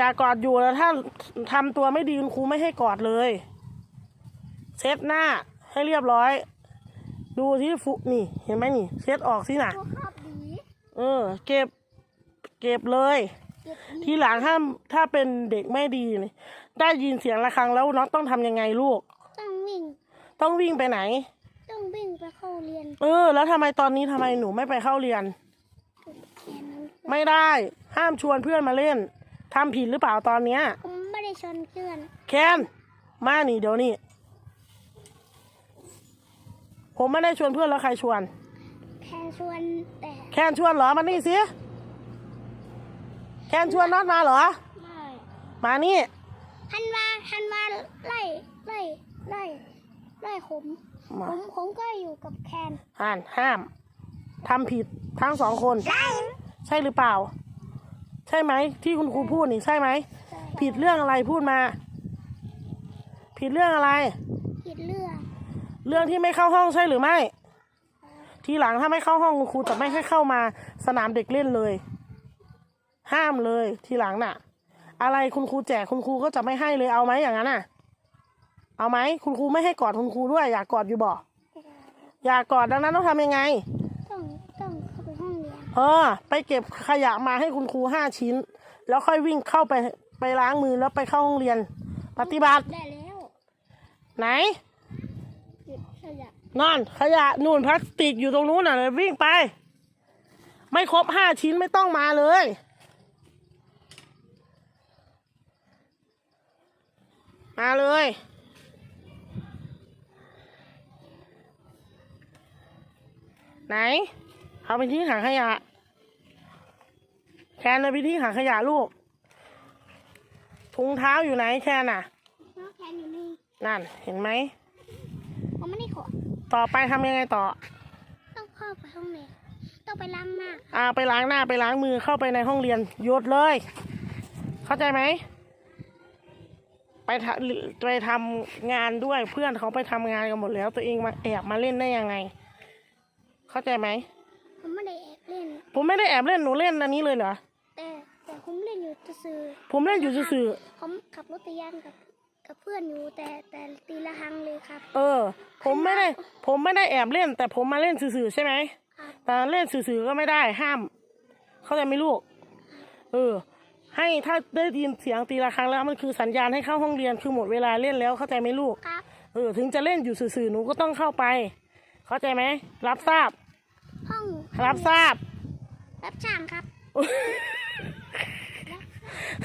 อย่ากอดอยู่แล้วถ้าทำตัวไม่ดีคุณครูไม่ให้กอดเลย เช็ดหน้าให้เรียบร้อย ดูที่ฟุนี่ เห็นไหมนี่ เช็ดออกสินะตัวครอบดีเออ เก็บ เก็บเลยเก็บดีทีหลังห้ามถ้าเป็นเด็กไม่ดีนี่ได้ยินเสียงระฆังแล้วน้องต้องทำยังไงลูก ต้องวิ่ง ต้องวิ่งไปไหน ต้องวิ่งไปเข้าเรียน เออ แล้วทำไมตอนนี้ทำไมหนูไม่ไปเข้าเรียนแค่นั้นไม่ได้ห้ามชวนเพื่อนมาเล่น ทำผิดหรือเปล่าตอนเนี้ย ผมไม่ได้ชนเพื่อน แคนมานี่เดี๋ยวนี้ ผมไม่ได้ชวนเพื่อนแล้วใครชวน แค่ชวนแต่แคนชวนเหรอมานี่สิ แคนชวนน็อตมาเหรอ ไม่มานี่ ฮันวาฮันวาไล่ไล่ไล่ไล่ผมมาผมผมก็อยู่กับแคนอ่านห้ามทำผิดทั้งสองคน ใช่หรือเปล่า ใช่ไหมที่คุณครูพูดนี่ใช่ไหมผิดเรื่องอะไรพูดมา ผิดเรื่องอะไร ผิดเรื่อง เรื่องที่ไม่เข้าห้องใช่หรือไม่ ทีหลังถ้าไม่เข้าห้องคุณครูจะไม่ให้เข้ามาสนามเด็กเล่นเลย ห้ามเลย ทีหลังน่ะ อะไรคุณครูแจกคุณครูก็จะไม่ให้เลยเอาไหมอย่างนั้นน่ะ เอาไหมคุณครูไม่ให้กอดคุณครูด้วย อยากกอดอยู่บ่อยากกอดดังนั้นต้องทำยังไงต้องต้องเข้าไปห้อง เรียนเออ ไปเก็บขยะมาให้คุณครูห้าชิ้น แล้วค่อยวิ่งเข้าไปไปล้างมือแล้วไปเข้าห้องเรียน ปฏิบัติ ได้แล้วไหนหยุดขยะนอนขยะนู่นพลาสติกอยู่ตรงนู้นน่ะเลยวิ่งไป ไม่ครบห้าชิ้นไม่ต้องมาเลย มาเลยไหน เอาไปที่ถังขยะ แคนเอาไปที่ถังขยะลูก ถุงเท้าอยู่ไหนแคนน่ะ น้องแคนอยู่นี่นั่น เห็นไหม ผมไม่ได้ขอต่อไปทำยังไงต่อ ต้องเข้าไปห้องเรียนต้องไปล้างหน้าอ่าไปล้างหน้าไปล้างมือเข้าไปในห้องเรียนหยุดเลย เข้าใจไหม ไปทำไปทำงานด้วยเพื่อนเขาไปทำงานกันหมดแล้ว ตัวเองมาแอบมาเล่นได้ยังไง เข้าใจไหม ผมไม่ได้แอบเล่น ผมไม่ได้แอบเล่นหนูเล่นอันนี้เลยเหรอ แต่แต่ผมเล่นอยู่ซื่อผมเล่นอยู่สื่อๆผมขับรถจักรยานกับกับเพื่อนอยู่แต่แต่ตีละครั้งเลยครับ ๆเออ ผมไม่ได้ ผมไม่ได้แอบเล่น แต่ผมมาเล่นสื่อๆใช่ไหม ครับ แต่เล่นสื่อๆก็ไม่ได้ห้าม เข้าใจไหมลูก เออ ให้ถ้าได้ยินเสียงตีละครั้งแล้วมันคือสัญญาณให้เข้าห้องเรียนคือหมดเวลาเล่นแล้วเข้าใจไหมลูก ครับ เออ ถึงจะเล่นอยู่สื่อๆหนูก็ต้องเข้าไป เข้าใจไหมรับทราบห้อง ครับทราบ รับช่างครับ